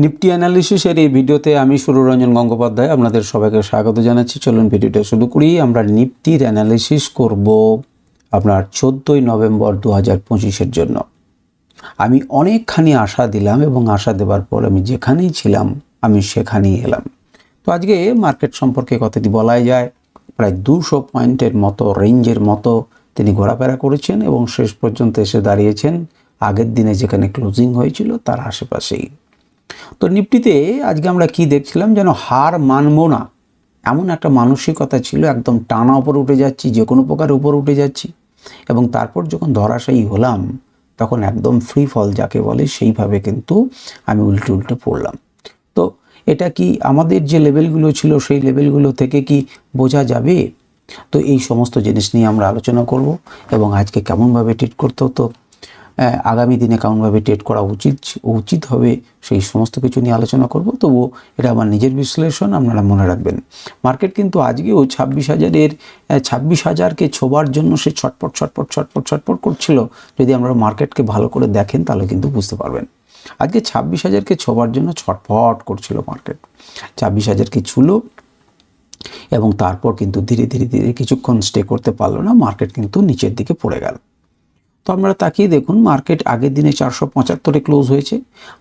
Nifty অ্যানালিসিসের এই ভিডিওতে আমি সুররঞ্জন গঙ্গোপাধ্যায় আপনাদের সবাইকে স্বাগত জানাচ্ছি। চলুন ভিডিওটা শুরু করি। আমরা নিফটির অ্যানালিসিস করব আপনার চোদ্দোই নভেম্বর দু হাজার পঁচিশের জন্য। আমি অনেকখানি আশা দিলাম এবং আশা দেওয়ার পর আমি যেখানেই ছিলাম, আমি সেখানেই এলাম। তো আজকে মার্কেট সম্পর্কে কথাটি বলাই যায়, প্রায় দুশো পয়েন্টের মতো, রেঞ্জের মতো তিনি ঘোরাফেরা করেছেন এবং শেষ পর্যন্ত এসে দাঁড়িয়েছেন। আগের দিনে যেখানে ক্লোজিং হয়েছিল, তার আশেপাশেই। তো নিফটিতে আজকে আমরা কি দেখছিলাম যেন হার মানব না। এমন একটা মানসিকতা ছিল, একদম টানা উপরে উঠে যাচ্ছি, যে কোনো প্রকার উপরে উঠে যাচ্ছি। এবং তারপর যখন ধরাশায়ী হলাম, তখন একদম ফ্রি ফল যাকে বলে, সেইভাবে কিন্তু আমি উল্টে উল্টে পড়লাম। তো এটা কি আমাদের যে লেভেলগুলো ছিল, সেই লেভেলগুলো থেকে কি বোঝা যাবে? তো এই সমস্ত জিনিস নিয়ে আমরা আলোচনা করব এবং আজকে কেমনভাবে ট্রিট করতে হতো? আগামী দিনে কেমনভাবে ট্রেড করা উচিত উচিত হবে সেই সমস্ত কিছু নিয়ে আলোচনা করব। তবুও এটা আমার নিজের বিশ্লেষণ, আপনারা মনে রাখবেন। মার্কেট কিন্তু আজকেও ছাব্বিশ হাজারের ছাব্বিশ হাজারকে ছোবার জন্য সে ছটপট ছটপট ছটপট ছটপট করছিল। যদি আমরা মার্কেটকে ভালো করে দেখেন, তাহলে কিন্তু বুঝতে পারবেন। আজকে ছাব্বিশ হাজারকে ছোবার জন্য ছটফট করছিল মার্কেট ছাব্বিশ হাজারকে ছুলো এবং তারপর কিন্তু ধীরে ধীরে ধীরে কিছুক্ষণ স্টে করতে পারল না। মার্কেট কিন্তু নিচের দিকে পড়ে গেল। তো আমরা তাকিয়ে দেখুন, মার্কেট আগের দিনে চারশো পঁচাত্তরে ক্লোজ হয়েছে,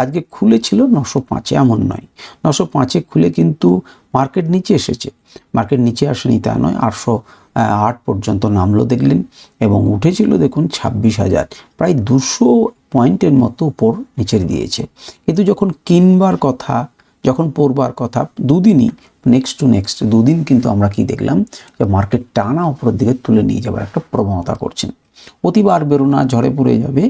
আজকে খুলেছিল নশো পাঁচে, এমন নয়। নশো পাঁচে খুলে কিন্তু মার্কেট নিচে এসেছে। মার্কেট নিচে আসেনি তা নয়, আটশো আট পর্যন্ত নামলো দেখলেন এবং উঠেছিল দেখুন ছাব্বিশ হাজার, প্রায় দুশো পয়েন্টের মতো উপর নিচের দিয়েছে। কিন্তু যখন কিনবার কথা, যখন পড়বার কথা, দুদিনই নেক্সট টু নেক্সট দুদিন কিন্তু আমরা কি দেখলাম যে মার্কেট টানা উপরের দিকে তুলে নিয়ে যাবার একটা প্রবণতা করছেন। অতিবার বেরোনা, ঝড়ে পড়ে যাবে,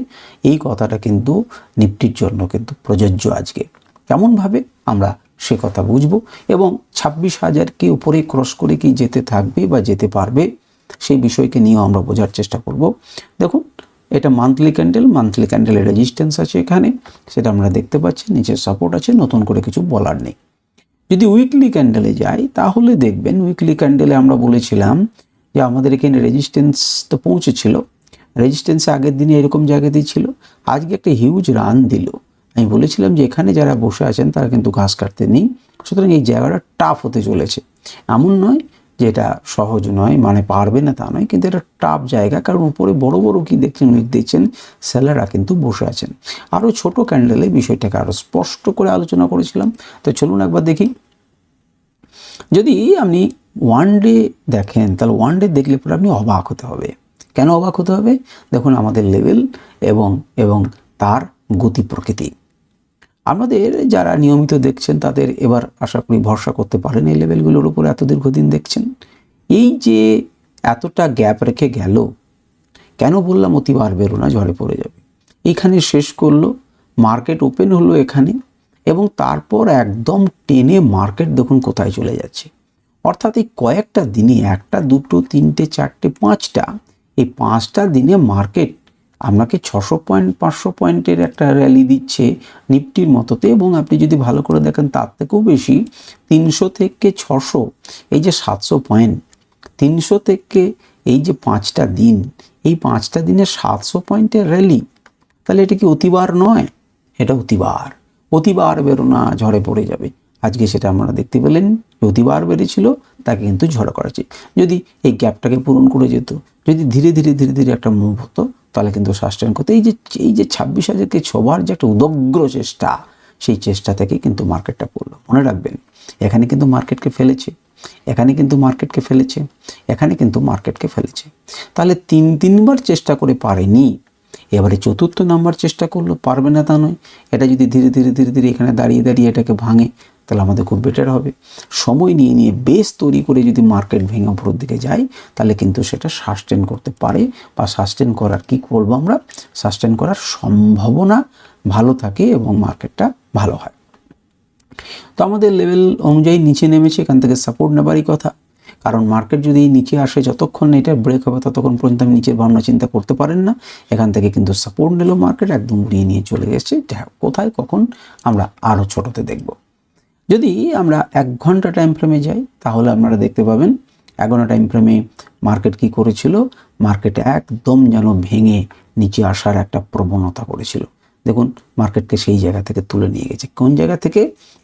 এই কথাটা কিন্তু নিফটির জন্য কিন্তু প্রযোজ্য আজকে। কেমনভাবে আমরা সে কথা বুঝব এবং ছাব্বিশ হাজারকে উপরে ক্রস করে কি যেতে থাকবে বা যেতে পারবে, সেই বিষয়কে নিয়েও আমরা বোঝার চেষ্টা করব। দেখুন, এটা মান্থলি ক্যান্ডেল মান্থলি ক্যান্ডেলের রেজিস্ট্যান্স আছে এখানে, সেটা আমরা দেখতে পাচ্ছি নিচের সাপোর্ট আছে, নতুন করে কিছু বলার নেই। যদি উইকলি ক্যান্ডেলে যাই, তাহলে দেখবেন উইকলি ক্যান্ডেলে আমরা বলেছিলাম যে আমাদের এখানে রেজিস্ট্যান্স তো পৌঁছেছিল রেজিস্ট্যান্সে আগের দিনে এরকম জায়গাতেই ছিল। আজকে একটা হিউজ রান দিল। আমি বলেছিলাম যে এখানে যারা বসে আছেন, তারা কিন্তু ঘাস কাটতে নেই। সুতরাং এই জায়গাটা টাফ হতে চলেছে। এমন নয় যে এটা সহজ নয় মানে পারবে না তা নয়, কিন্তু এটা টাফ জায়গা, কারণ উপরে বড় বড় কি দেখছেন, উইক দেখছেন সেলাররা কিন্তু বসে আছেন। আরও ছোট ক্যান্ডেলে বিষয়টাকে আরও স্পষ্ট করে আলোচনা করেছিলাম। তো চলুন একবার দেখি। যদি আপনি ওয়ান ডে দেখেন, তাহলে ওয়ান ডে দেখলে পরে আপনি অবাক হতে হবে। কেন অবাক হতে হবে? দেখুন আমাদের লেভেল এবং এবং তার গতি প্রকৃতি। আমাদের যারা নিয়মিত দেখছেন, তাদের এবার আশা করি ভরসা করতে পারেন এই লেভেলগুলোর উপর এত দীর্ঘদিন দেখছেন। এই যে এতটা গ্যাপ রেখে গেল, কেন বললাম অতিবার বেরো না, ঝড়ে পড়ে যাবে। এখানে শেষ করল, মার্কেট ওপেন হলো এখানে এবং তারপর একদম টেনে মার্কেট দেখুন কোথায় চলে যাচ্ছে। অর্থাৎ এই কয়েকটা দিনে একটা, দুটো, তিনটে, চারটে, পাঁচটা এই পাঁচটা দিনে মার্কেট আপনাকে ছশো পয়েন্ট, পাঁচশো পয়েন্টের একটা র্যালি দিচ্ছে নিফটির মতোতে এবং আপনি যদি ভালো করে দেখেন তার থেকেও বেশি তিনশো থেকে ছশো, এই যে সাতশো পয়েন্ট, তিনশো থেকে এই যে পাঁচটা দিন, এই পাঁচটা দিনে সাতশো পয়েন্টের র্যালি তাহলে এটা কি অতিবার নয়? এটা অতিবার অতিবার বেরোনা, ঝড়ে পড়ে যাবে। আজকে সেটা আমরা দেখতে পেলেন যে অতিবার বেড়েছিল তাকে কিন্তু ঝড় করেছে। যদি এই গ্যাপটাকে পূরণ করে যেত, যদি ধীরে ধীরে ধীরে ধীরে একটা মুভ হতো, তাহলে কিন্তু সাস্টেন করতে। এই যে এই যে ছাব্বিশ হাজারকে ছোবার যে একটা উদগ্র চেষ্টা, সেই চেষ্টা থেকে কিন্তু মার্কেটটা পড়ল। মনে রাখবেন, এখানে কিন্তু মার্কেটকে ফেলেছে, এখানে কিন্তু মার্কেটকে ফেলেছে, এখানে কিন্তু মার্কেটকে ফেলেছে। তাহলে তিন, তিনবার চেষ্টা করে পারেনি, এবারে চতুর্থ নাম্বার চেষ্টা করল, পারবে না তা নয়। এটা যদি ধীরে ধীরে ধীরে ধীরে এখানে দাঁড়িয়ে দাঁড়িয়ে এটাকে ভাঙে তাহলে আমাদের খুব বেটার হবে। সময় নিয়ে নিয়ে বেস তৈরি করে যদি মার্কেট ভেঙে উপরের দিকে যায় তাহলে কিন্তু সেটা সাস্টেন করতে পারে বা সাস্টেন করার কি বলব আমরা? সাস্টেন করার সম্ভাবনা ভালো থাকে এবং মার্কেটটা ভালো হয়। তো আমাদের লেভেল অনুযায়ী নিচে নেমেছে, এখান থেকে সাপোর্ট নেবারই কথা। কারণ মার্কেট যদি নিচে আসে যতক্ষণ এটা ব্রেক হবে, ততক্ষণ পর্যন্ত আমি নিচের ভাবনা চিন্তা করতে পারেন না। এখান থেকে কিন্তু সাপোর্ট নিল মার্কেট একদম উড়িয়ে নিয়ে চলে গেছে। কোথায়, কখন, আমরা আরও ছোটোতে দেখব। যদি আমরা এক ঘণ্টা টাইম ফ্রেমে যাই, তাহলে আপনারা দেখতে পাবেন এক ঘণ্টা টাইম ফ্রেমে মার্কেট কি করেছিল? মার্কেট একদম যেন ভেঙে নিচে আসার একটা প্রবণতা করেছিল। দেখুন মার্কেটকে সেই জায়গা থেকে তুলে নিয়ে গেছে। কোন জায়গা থেকে?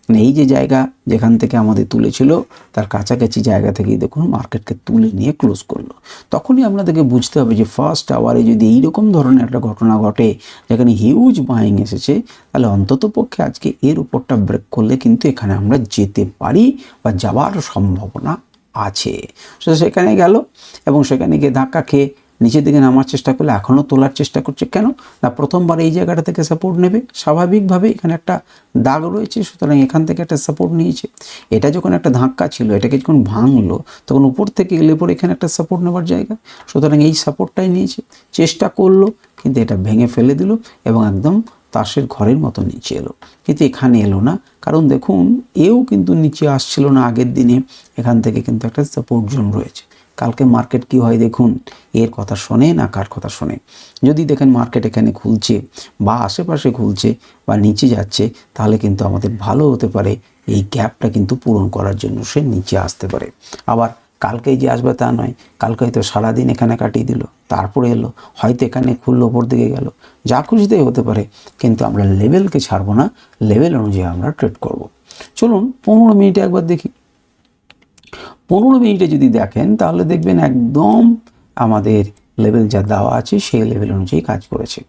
মানে এই যে জায়গা যেখান থেকে আমাদের তুলেছিল, তার কাছাকাছি জায়গা থেকেই দেখুন মার্কেটকে তুলে নিয়ে ক্লোজ করল। তখনই আপনাদেরকে বুঝতে হবে যে ফার্স্ট আওয়ারে যদি এইরকম ধরনের একটা ঘটনা ঘটে, যেখানে হিউজ বাইং এসেছে, তাহলে অন্তত পক্ষে আজকে এর উপরটা ব্রেক করলে কিন্তু এখানে আমরা যেতে পারি বা যাওয়ার সম্ভাবনা আছে। সেখানে গেল এবং সেখানে গিয়ে ধাক্কা খেয়ে নিচের দিকে নামার চেষ্টা করলে এখনও তোলার চেষ্টা করছে। কেন? না, প্রথমবার এই জায়গাটা থেকে সাপোর্ট নেবে। স্বাভাবিকভাবে এখানে একটা দাগ রয়েছে, সুতরাং এখান থেকে একটা সাপোর্ট নিয়েছে। এটা যখন একটা ধাক্কা ছিল, এটাকে যখন ভাঙলো, তখন উপর থেকে এলে পরে এখানে একটা সাপোর্ট নেবার জায়গা। সুতরাং এই সাপোর্টটাই নিয়েছে। চেষ্টা করল, কিন্তু এটা ভেঙে ফেলে দিল এবং একদম তাসের ঘরের মতো নিচে এলো। কিন্তু এখানে এলো না। কারণ দেখুন, এও কিন্তু নিচে আসছিল না আগের দিনে। এখান থেকে কিন্তু একটা সাপোর্ট জোন রয়েছে। কালকে মার্কেট কি হয় দেখুন, এর কথা শোনে না কার কথা শোনে? যদি দেখেন মার্কেট এখানে খুলছে বা আশেপাশে খুলছে বা নিচে যাচ্ছে, তাহলে কিন্তু আমাদের ভালো হতে পারে এই গ্যাপটা কিন্তু পূরণ করার জন্য সে নিচে আসতে পারে। আবার কালকেই যে আসবে তা নয়, কালকে হয়তো সারাদিন এখানে কাটিয়ে দিল, তারপরে এলো, হয়তো এখানে খুললো ওপর দিকে গেল, যা খুশিতেই হতে পারে, কিন্তু আমরা লেভেলকে ছাড়বো না লেভেল অনুযায়ী আমরা ট্রেড করব। চলুন পনেরো মিনিটে একবার দেখি। পনেরো মিনিটে যদি দেখেন, তাহলে দেখবেন একদম আমাদের লেভেল যা দেওয়া আছে, সেই লেভেল অনুযায়ী কাজ করেছে।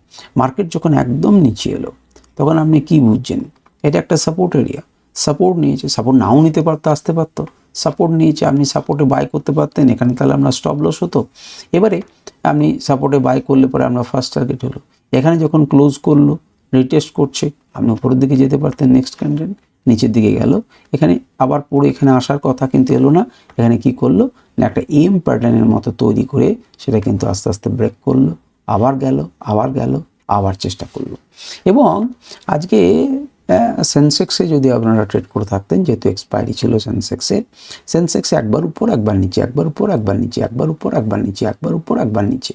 মার্কেট যখন একদম নিচে এলো, তখন আপনি কি বুঝছেন? এটা একটা সাপোর্ট এরিয়া সাপোর্ট নিয়েছে সাপোর্ট নাও নিতে পারতো, আসতে পারতো। সাপোর্ট নিয়েছে, আপনি সাপোর্টে বাই করতে পারতেন, এখানে তাহলে আমরা স্টপ লস হতো। এবারে আপনি সাপোর্টে বাই করলে পরে আমরা ফার্স্ট টার্গেট হলো। এখানে যখন ক্লোজ করল রিটেস্ট করছে, আপনি উপরের দিকে যেতে পারতেন নেক্সট ক্যান্ডেল নিচের দিকে গেল। এখানে আবার পুরো এখানে আসার কথা কিন্তু এলো না। এখানে কি করল? না একটা এম প্যাটার্নের মতো তৈরি করে সেটা কিন্তু আস্তে আস্তে ব্রেক করল। আবার গেল আবার গেল, আবার চেষ্টা করল। এবং আজকে সেন্সেক্সে যদি আপনারা ট্রেড করে থাকতেন, যেহেতু এক্সপায়ারি ছিল সেন্সেক্সের সেন্সেক্সে একবার উপর, একবার নিচে, একবার উপর, একবার নিচে, একবার উপর, একবার নিচে, একবার উপর, একবার নিচে।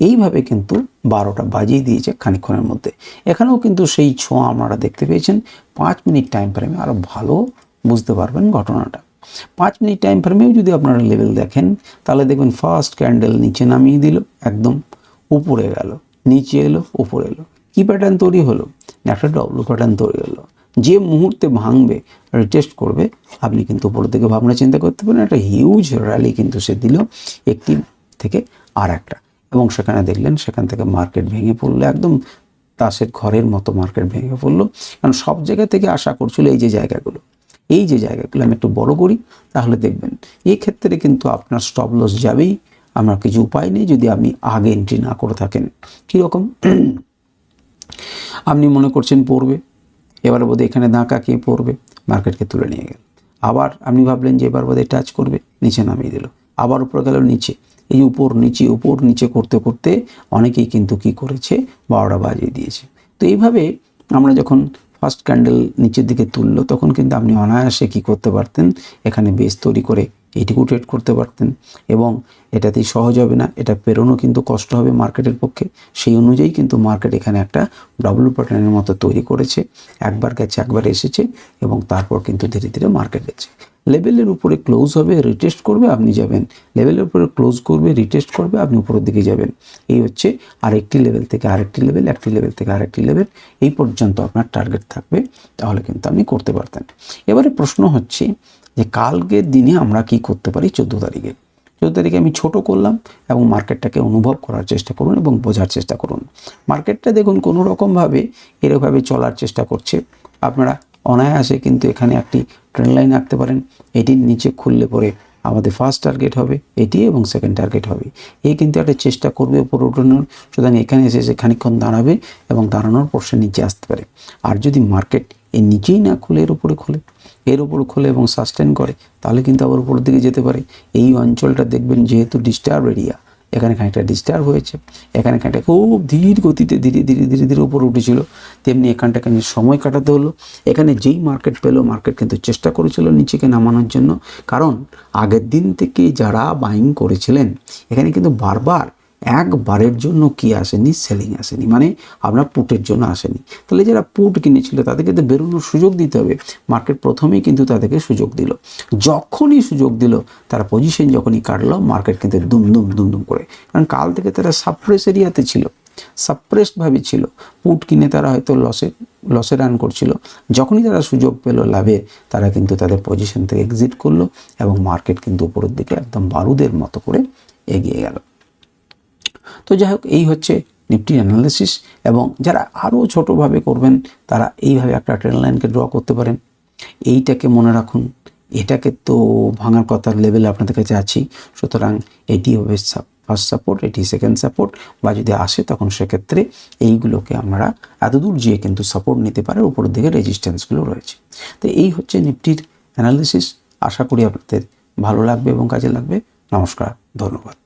এইভাবে কিন্তু বারোটা বাজিয়ে দিয়েছে খানিক্ষণের মধ্যে। এখানেও কিন্তু সেই ছোঁয়া আপনারা দেখতে পেয়েছেন। পাঁচ মিনিট টাইম ফ্রেমে আরও ভালো বুঝতে পারবেন ঘটনাটা। পাঁচ মিনিট টাইম ফ্রেমেও যদি আপনারা লেভেল দেখেন, তাহলে দেখবেন ফার্স্ট ক্যান্ডেল নিচে নামিয়ে দিল, একদম উপরে গেল, নিচে এলো, উপরে এলো। কী প্যাটার্ন তৈরি হলো? একটা ডবল প্যাটার্ন তৈরি হলো। যে মুহূর্তে ভাঙবে রিটেস্ট করবে, আপনি কিন্তু উপর থেকে ভাবনা চিন্তা করতে পারেন, একটা হিউজ র্যালি কিন্তু সে দিল একটি থেকে আর একটা এবং সেখানে দেখলেন, সেখান থেকে মার্কেট ভেঙে পড়ল, একদম তাসের ঘরের মতো মার্কেট ভেঙে পড়ল। কারণ সব জায়গা থেকে আশা করছিল এই যে জায়গাগুলো, এই যে জায়গাগুলো আমি একটু বড় করি, তাহলে দেখবেন, এই ক্ষেত্রে কিন্তু আপনার স্টপ লস যাবেই। আমার কিছু উপায় নেই, যদি আপনি আগে এন্ট্রি না করে থাকেন। কীরকম? আপনি মনে করছেন পড়বে, এবার বোধহয় এখানে দাঁকা কে পড়বে মার্কেটকে তুলে নিয়ে গেল। আবার আপনি ভাবলেন যে এবার বোধহয় টাচ করবে, নিচে নামিয়ে দিল। আবার উপরে গেল নিচে। এই উপর, নিচে উপর, নিচে করতে করতে অনেকেই কিন্তু কি করেছে? বারোটা বাজিয়ে দিয়েছে। তো এইভাবে আমরা যখন ফার্স্ট ক্যান্ডেল নিচের দিকে তুললো, তখন কিন্তু আপনি অনায়াসে কি করতে পারতেন? এখানে বেস তৈরি করে এইটুকু ট্রেড করতে পারতেন এবং এটাতেই সহজ হবে না, এটা পেরোনো কিন্তু কষ্ট হবে মার্কেটের পক্ষে। সেই অনুযায়ী কিন্তু মার্কেট এখানে একটা ডব্লু প্যাটার্নের মতো তৈরি করেছে, একবার গেছে, একবার এসেছে এবং তারপর কিন্তু ধীরে ধীরে মার্কেট গেছে। লেভেলের উপরে ক্লোজ হবে রিটেস্ট করবে, আপনি যাবেন। লেভেলের উপরে ক্লোজ করবে রিটেস্ট করবে, আপনি উপরের দিকে যাবেন। এই হচ্ছে আরেকটি লেভেল থেকে আরেকটি লেভেল একটি লেভেল থেকে আরেকটি লেভেল এই পর্যন্ত আপনার টার্গেট থাকবে, তাহলে কিন্তু আপনি করতে পারতেন। এবারে প্রশ্ন হচ্ছে যে কালকের দিনে আমরা কি করতে পারি চোদ্দ তারিখে। চোদ্দ তারিখে আমি ছোট করলাম এবং মার্কেটটাকে অনুভব করার চেষ্টা করুন এবং বোঝার চেষ্টা করুন। মার্কেটটা দেখুন কোনো রকমভাবে এরকমভাবে চলার চেষ্টা করছে। আপনারা অনায়াসে কিন্তু এখানে একটি ট্রেন লাইন আঁকতে পারেন। এটির নিচে খুললে পরে আমাদের ফার্স্ট টার্গেট হবে, এটি এবং সেকেন্ড টার্গেট হবে। এই কিন্তু একটা চেষ্টা করবে উপরে উঠানোর সুতরাং এখানে এসে সে খানিক্ষণ দাঁড়াবে এবং দাঁড়ানোর পর সে নিচে আসতে পারে। আর যদি মার্কেট এর নিচেই না খুলে, এর উপরে খুলে এর উপর খোলে এবং সাস্টেন করে, তাহলে কিন্তু আবার উপরের দিকে যেতে পারে। এই অঞ্চলটা দেখবেন যেহেতু ডিস্টার্ব এরিয়া এখানে খানিকটা ডিস্টার্ব হয়েছে, এখানে খানিকটা খুব ধীর গতিতে ধীরে ধীরে ধীরে ধীরে উপরে উঠেছিল। তেমনি এখানটাকে সময় কাটাতে হলো। এখানে যেই মার্কেট পেল মার্কেট কিন্তু চেষ্টা করেছিল নিচেকে নামানোর জন্য। কারণ আগের দিন থেকে যারা বাইং করেছিলেন, এখানে কিন্তু বারবার একবারের জন্য কি আসেনি? সেলিং আসেনি। মানে আপনার পুটের জন্য আসেনি। তাহলে যারা পুট কিনেছিল, তাদেরকে তো বেরোনোর সুযোগ দিতে হবে। মার্কেট প্রথমেই কিন্তু তাদেরকে সুযোগ দিল। যখনই সুযোগ দিল, তারা পজিশন যখনই কাটলো মার্কেট কিন্তু দুম দুম দুম দুম করে। কারণ কাল থেকে তারা সাপ্রেস এরিয়াতে ছিল। সাপ্রেসডভাবে ছিল। পুট কিনে তারা হয়তো লসে লসে রান করছিল। যখনই তারা সুযোগ পেল লাভে, তারা কিন্তু তাদের পজিশন থেকে এক্সিট করল এবং মার্কেট কিন্তু উপরের দিকে একদম বারুদের মতো করে এগিয়ে গেল। তো যাই হোক, এই হচ্ছে নিফটি অ্যানালিসিস এবং যারা আরও ছোটোভাবে করবেন, তারা এইভাবে একটা ট্রেন লাইনকে ড্র করতে পারেন। এইটাকে মনে রাখুন, এটাকে তো ভাঙার কথার লেভেলে আপনাদের কাছে আছি। সুতরাং এটি হবে ফার্স্ট সাপোর্ট এটি সেকেন্ড সাপোর্ট বা যদি আসে তখন সেক্ষেত্রে এইগুলোকে আমরা এতদূর যেয়ে কিন্তু সাপোর্ট নিতে পারে, উপরের দিকে রেজিস্ট্যান্সগুলো রয়েছে। তো এই হচ্ছে নিফটির অ্যানালিসিস আশা করি আপনাদের ভালো লাগবে এবং কাজে লাগবে। নমস্কার, ধন্যবাদ।